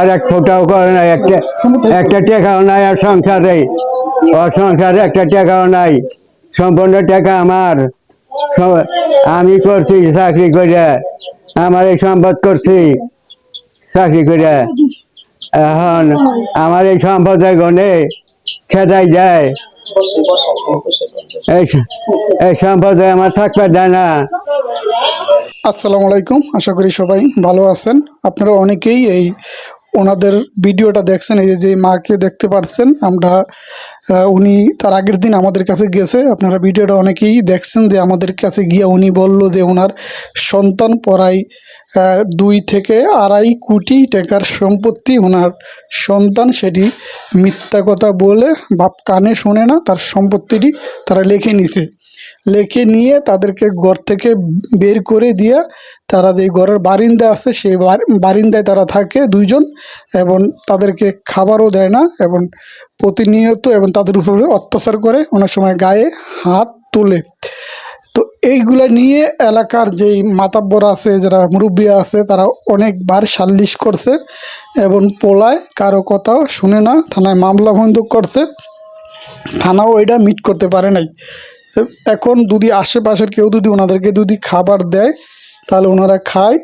আর এক ফোটাও করে নাই, একটা একটা টাকাও নাই আর সংসারে। ও সংসারে একটা টাকাও নাই। সম্পূর্ণ টাকা আমার। আমি করছি চাকরি করে। আমার এই সম্পদ করছি চাকরি করে। এখন আমার এই সম্পদের গনে খেদাই যায়। এই সম্পদে আমার থাকবে দেয় না। আসসালামু আলাইকুম। আশা করি সবাই ভালো আছেন। আপনারা অনেকেই এই ওনাদের ভিডিওটা দেখছেন, এই যে মাকে দেখতে পাচ্ছেন আমরা উনি তার আগের দিন আমাদের কাছে গেছে। আপনারা ভিডিওটা অনেকেই দেখছেন যে আমাদের কাছে গিয়ে উনি বলল যে ওনার সন্তান পড়ায় দুই থেকে আড়াই কোটি টাকার সম্পত্তি ওনার সন্তান, সেটি মিথ্যা কথা বলে বাপ কানে শোনে না, তার সম্পত্তিটি তারা লিখে নিছে। লেখে নিয়ে তাদেরকে ঘর থেকে বের করে দিয়ে তারা যে ঘরের বারিন্দা আছে, সেই বারিন্দায় তারা থাকে দুইজন এবং তাদেরকে খাবারও দেয় না এবং প্রতিনিয়ত এবং তাদের উপরে অত্যাচার করে, অনেক সময় গায়ে হাত তোলে। তো এইগুলা নিয়ে এলাকার যেই মাতাব্বর আছে, যারা মুরব্বী আছে, তারা অনেকবার সাল্লিশ করছে এবং পোলায় কারও কথা শুনে না, থানায় মামলা বন্ধ করছে। থানাও এটা মিট করতে পারে নাই। এখন যদি আশেপাশের কেউ যদি ওনাদেরকে যদি খাবার দেয়, তাহলে ওনারা খায়।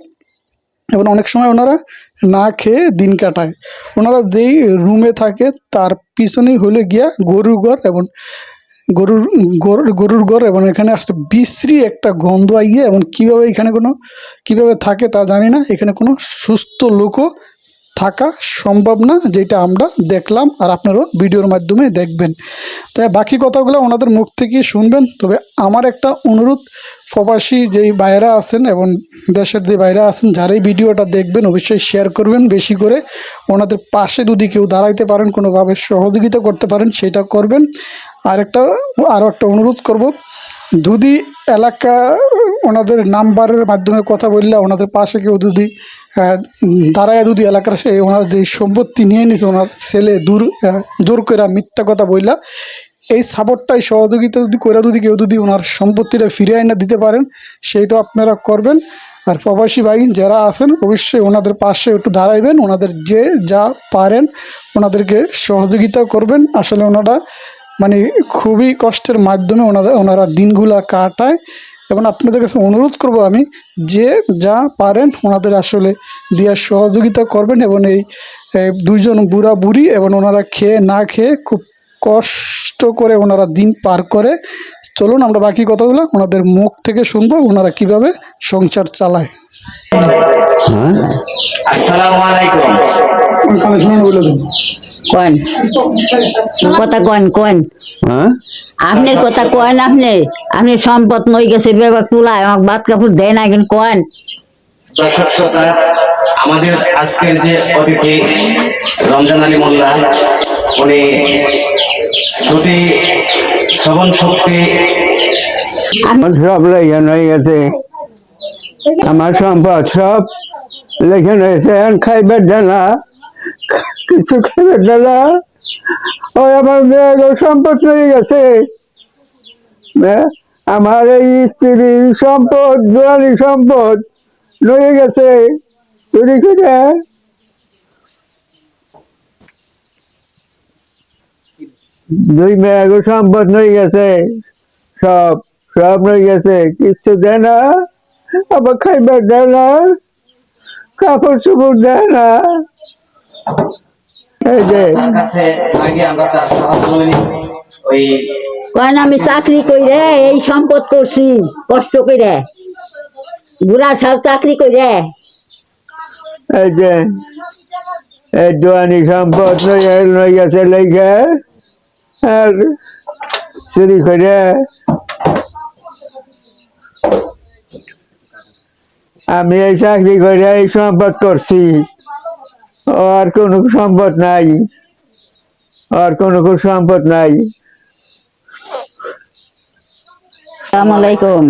এবং অনেক সময় ওনারা না খেয়ে দিন কাটায়। ওনারা যেই রুমে থাকে, তার পিছনেই হলে গিয়া গরুর ঘর এবং গরুর গরুর গরুর ঘর এবং এখানে আসলে বিশ্রী একটা গন্ধ আইয়ে এবং কীভাবে এখানে কোনো, কীভাবে থাকে তা জানি না। এখানে কোনো সুস্থ লোকও থাকা সম্ভব না, যেটা আমরা দেখলাম আর আপনারাও ভিডিওর মাধ্যমে দেখবেন। তাই বাকি কথাগুলো ওনাদের মুখ থেকে শুনবেন। তবে আমার একটা অনুরোধ, প্রবাসী যেই বাইরা আছেন এবং দেশের যে বাইরা আছেন যারাই ভিডিওটা দেখবেন অবশ্যই শেয়ার করবেন বেশি করে। ওনাদের পাশে যদি কেউ দাঁড়াইতে পারেন, কোনোভাবে সহযোগিতা করতে পারেন, সেটা করবেন। আর একটা আরও একটা অনুরোধ করব। যদি এলাকা ওনাদের নাম্বারের মাধ্যমে কথা বললে ওনাদের পাশে কেউ যদি দাঁড়ায় যদি এলাকার সে ওনার যে সম্পত্তি নিয়ে নিছে, ওনার ছেলে দূর জোর করে মিথ্যা কথা বললা এই সাপোর্টটাই সহযোগিতা যদি করে যদি কেউ যদি ওনার সম্পত্তিটা ফিরিয়ে এনে দিতে পারেন সেইটা আপনারা করবেন। আর প্রবাসী ভাই যারা আছেন, অবশ্যই ওনাদের পাশে একটু দাঁড়াইবেন, ওনাদের যে যা পারেন, ওনাদেরকে সহযোগিতা করবেন। আসলে ওনারা মানে খুবই কষ্টের মাধ্যমে ওনারা ওনারা দিনগুলা কাটায়। এবং আপনাদের কাছে অনুরোধ করব আমি যে যা পারেন ওনাদের আসলে দেওয়ার সহযোগিতা করবেন এবং এই দুইজন বুড়া বুড়ি এবং ওনারা খেয়ে না খেয়ে খুব কষ্ট করে ওনারা দিন পার করে চলুন আমরা বাকি কথাগুলো ওনাদের মুখ থেকে শুনব ওনারা কীভাবে সংসার চালায়। হ্যাঁ? আসসালামু আলাইকুম। শুনুন কোন? কথা কোন কোন? হ্যাঁ? আপনার কথা কোন আপনি? আপনি সম্পদ নই গেছে বেবা তুলায় আমার বাদ কাপড় দেয় না কিন্তু কোন দর্শক শ্রোতা আমাদের আজকের যে অতিথি রমজান আলী মোল্লা উনি শ্রুতি শ্রবণ শক্তি আমার সব লেখান হয়ে গেছে। আমার সম্পদ সব লেখান হয়েছে খাইবার ডানা কিছু খাইবার ডানা ওই আমার মেয়ের সম্পদ হয়ে গেছে। আমার এই স্ত্রীর সম্পদ জোয়ানি সম্পদ লয়ে গেছে। দুই মেয়ের সম্পদ হয়ে গেছে। সব সব রয়ে গেছে। কিচ্ছু দেয় না। আবার খাইবার দেয় না। কাপড় চোপড় দেয় না। তার কাছে আগে আমরা তার সহযোগী ওই কোন আমি চাকরি কইরে এই সম্পদ করছি কষ্ট কইরে। বুড়া সাল চাকরি কইরে। এই যে এই দোয়ানি সম্পদ লইয়া লই গেছে আর চুরি করে আমি এই চাকরি করে এই সম্পদ করছি। আর কোনো সম্পদ নাই। আর কোনো সম্পদ নাই। আসসালামু আলাইকুম।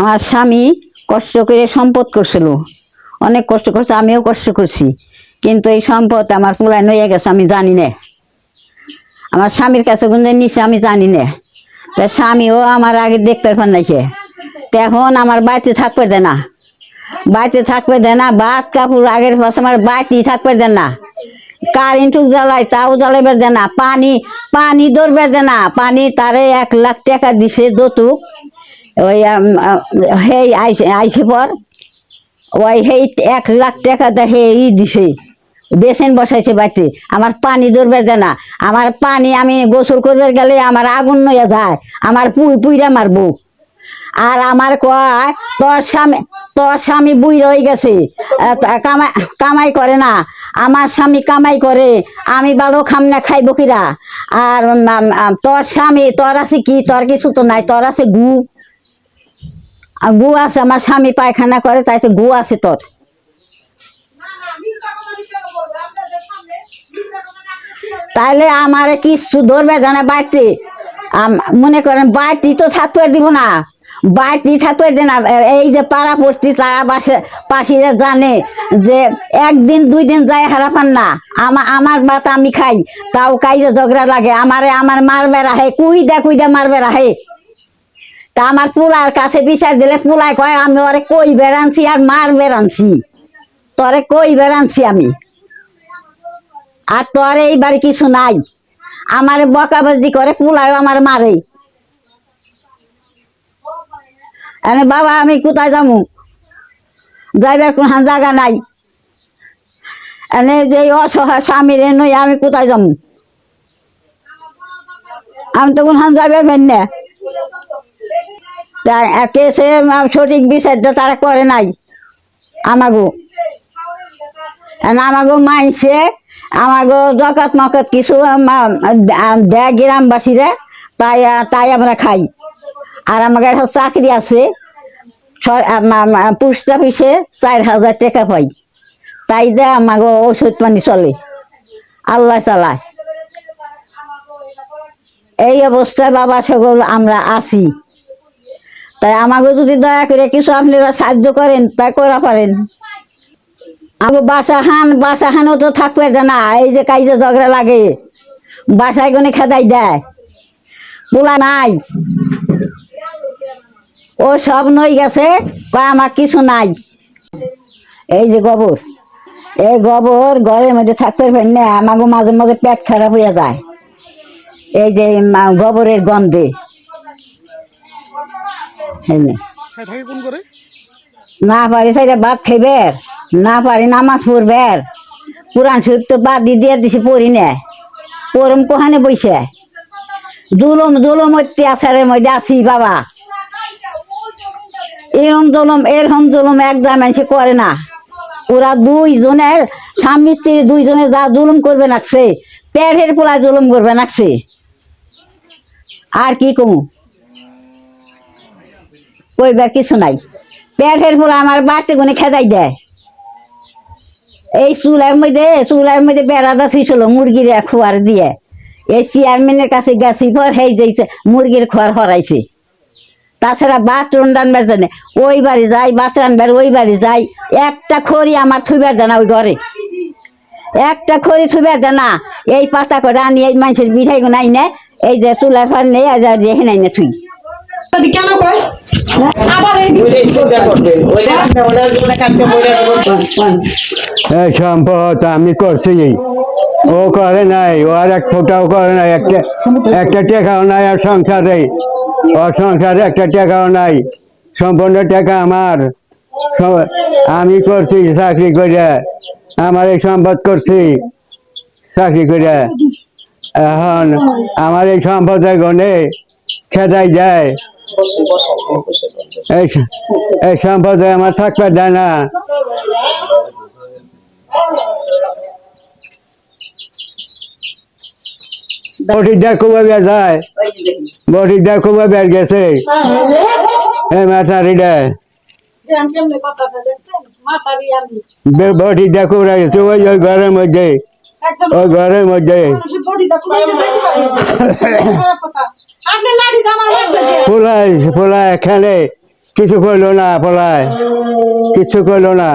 আমার স্বামী কষ্ট করে সম্পদ করছিল। অনেক কষ্ট করছে আমিও কষ্ট করছি। কিন্তু এই সম্পদ আমার পুলায় নইয়া গেছে আমি জানি না। আমার স্বামীর কাছে গুঞ্জে নিছে আমি জানি না। তা স্বামীও আমার আগে দেখতে পার নাইছে তো এখন আমার বাড়িতে থাকবে দেয় না। বাড়িতে থাকবে দেয় না ভাত, কাপড়, আগের পাশে আমার থাকবে দেন। না কারেন্ট জ্বালায় তাও জ্বালাবে দেয় না পানি পানি ধরবে দেয় না পানি তারে এক লাখ টাকা দিছে দতুক। ওই হেই আইসে পর। ওই সেই এক লাখ টাকা দে হে ই দিছে। বেসেন বসাইছে বাড়িতে আমার পানি ধরবে যায় না আমার পানি আমি গোসল করবে গেলে আমার আগুন নইয়া যায়। আমার পুই, পুইরা মারবো। আর আমার কয়, তোর স্বামী তোর স্বামী বুই রয়ে গেছে। কামাই কামাই করে না। আমার স্বামী কামাই করে, আমি ভালো খাম না খাইব কিরা? আর তোর স্বামী, তোর আছে কি? তোর কিছু তো নাই, তোর আছে গু। গু আছে, আমার স্বামী পায়খানা করে, তাই গু আছে তোর। তাইলে আমারে কিচ্ছু ধরবে জানা বাড়তে? মনে করেন বাড়তি তো থাকতে দিব না। বাড়তি থাকতে দে না এই যে পাড়া পড়ছি, তারা বাসে পাশিরা জানে যে একদিন দুই দিন যায় হারাপান না। আমার আমার ভাত আমি খাই, তাও কাইজে ঝগড়া লাগে। আমারে আমার মারবে রাহে কুইদা কুইদা মারবে রাহে তা আমার পুলার কাছে বিচার দিলে পুলায় কয়, আমি ওরে কই বেড়ানছি আর মার বেড়ানছি তোরে কই বেড়ানছি আমি? আর তোর এইবারে কিছু নাই। আমার বকাবাজি করে পুলায় আমার মারে। এনে বাবা, আমি কোথায় যাব যাইবার কোন জায়গা নাই। এনে যে অসহায় স্বামীর নই আমি কোথায় যাব আমি তো কোন যাইবার পারি না। তা কেসে সঠিক বিচারটা তারা করে নাই, আমাগো। আমাগো মাইছে আমাগো জকাত মকত কিছু দেয় গ্রামবাসীরা, তাই তাই আমরা খাই। আর আমাকে একটা চাকরি আছে। পোস্ট অফিসে চার হাজার টাকা পাই। তাই যে আমাগো ওষুধ পানি চলে। আল্লাহ চালায়। এই অবস্থায় বাবা সকল আমরা আছি। তাই আমাকে যদি দয়া করে কিছু আপনারা সাহায্য করেন তাই করা পারেন। আমাকে বাসা হান, বাসা হানও তো থাকবে জানা এই যে কাইজে ঝগড়া লাগে। বাসায় গনে খেদাই দেয়। পোলা নাই। ও সব নই গেছে কয় আমার কিছু নাই। এই যে গোবর এই গোবর ঘরের মধ্যে থাকতে পারেন না আমাকে মাঝে মাঝে পেট খারাপ হয়ে যায়। এই যে গোবরের গন্ধে। নে। পারি সাইডে ভাত খাইবে না পারি নামাজ পড়বে কোরআন শরীফ তো বাদ দিয়ে দিয়ে দিছে পড়ি নে। পরম কোহানে বইছে। জুলুম জুলুম অত্যাচারের মধ্যে আছি বাবা। এরম জুলুম, এরকম জুলুম একদম মানুষ করে না। ওরা দুইজনের স্বামী, স্ত্রী দুইজনে যা জুলুম করবে নাকছে, পেটের পোলা জুলুম করবে নাকছে। আর কি কমু? কইবার কিছু নাই। পেটের পোলা আমার বাড়তে গুনে খেদাই দেয়। এই চুলার মধ্যে চুলার মধ্যে বেড়াদা থুইছিল মুরগির খোয়ার দিয়ে। এই চেয়ারম্যানের কাছে গেছি পর সেই যে মুরগির খোয়ার হরাইছে। তাছাড়া বাথরুম রান্নার জানে ওই বাড়ি যাই ভাত রান্নার ওই বাড়ি যাই একটা খড়ি আমার থুইবার জানা ওই ঘরে। একটা খড়ি থুইবার জানা এই পাতা করে আনি এই মানুষের মিঠাই নাই না এই যে চুলা ফার নেই আর যে হেনাই না থুই। কেন কয়? আবার এই এই সম্পদ আমি করছি। ও করে নাই, ও আর এক ফোটাও করে নাই, একটা একটা টাকাও নাই আর সংসারে। ওর সংসারে একটা টাকাও নাই, সম্পূর্ণ টাকা আমার। আমি করছি চাকরি করে, আমার এই সম্পদ করছি চাকরি করে। এখন আমার এই সম্পদের গনে খেদাই যায় এই সম্পদে আমার থাকবে দেয় না। বটি দেখো ভাবে যায়। বটি দেখো ভাবে গেছে। এই মাথারিটা বটি দেখো গেছে। ওই ওই ঘরের মধ্যে। ওই ঘরের মধ্যে। পোলায় পোলায় এখানে কিছু করল না, পোলায়। কিছু করল না।